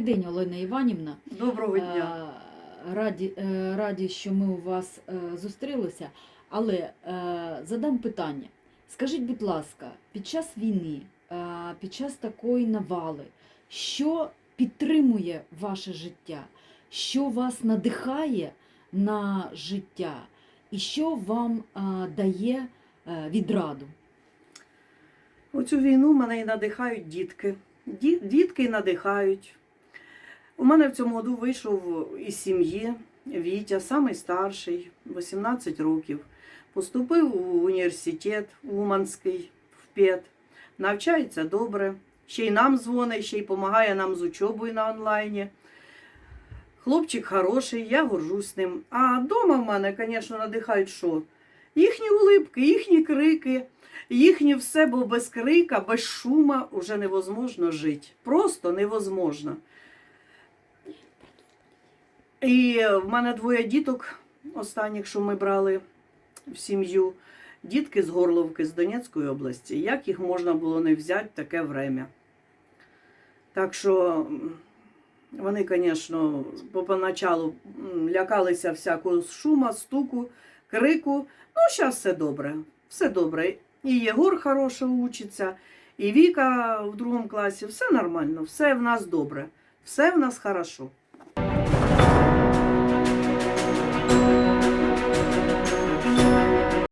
день, Олена Іванівна. Доброго дня. Е, Раді, е, раді, що ми у вас е, зустрілися, але задам питання. Скажіть, будь ласка, під час війни, під час такої навали, що підтримує ваше життя, що вас надихає на життя і що вам дає відраду? У цю війну мене і надихають дітки. Ді- Дітки надихають. Мене в цьому году вийшов із сім'ї Вітя, самий старший, 18 років. Поступив у університет Уманський, в ПЕТ. Навчається добре. Ще й нам дзвонить, ще й допомагає нам з учобою на онлайні. Хлопчик хороший, я горжусь ним. А вдома в мене, звісно, надихають що? Їхні улипки, їхні крики. Їхнє все, бо без крика, без шума вже невозможно жити. Просто невозможно. І в мене двоє діток, останніх, що ми брали в сім'ю, дітки з Горловки, з Донецької області. Як їх можна було не взяти в таке время? Так що вони, звісно, поначалу лякалися всякого шума, стуку, крику. Ну, зараз все добре. Все добре. І Єгор хорошо учиться, і Віка в другому класі. Все нормально, все в нас добре, все в нас хорошо.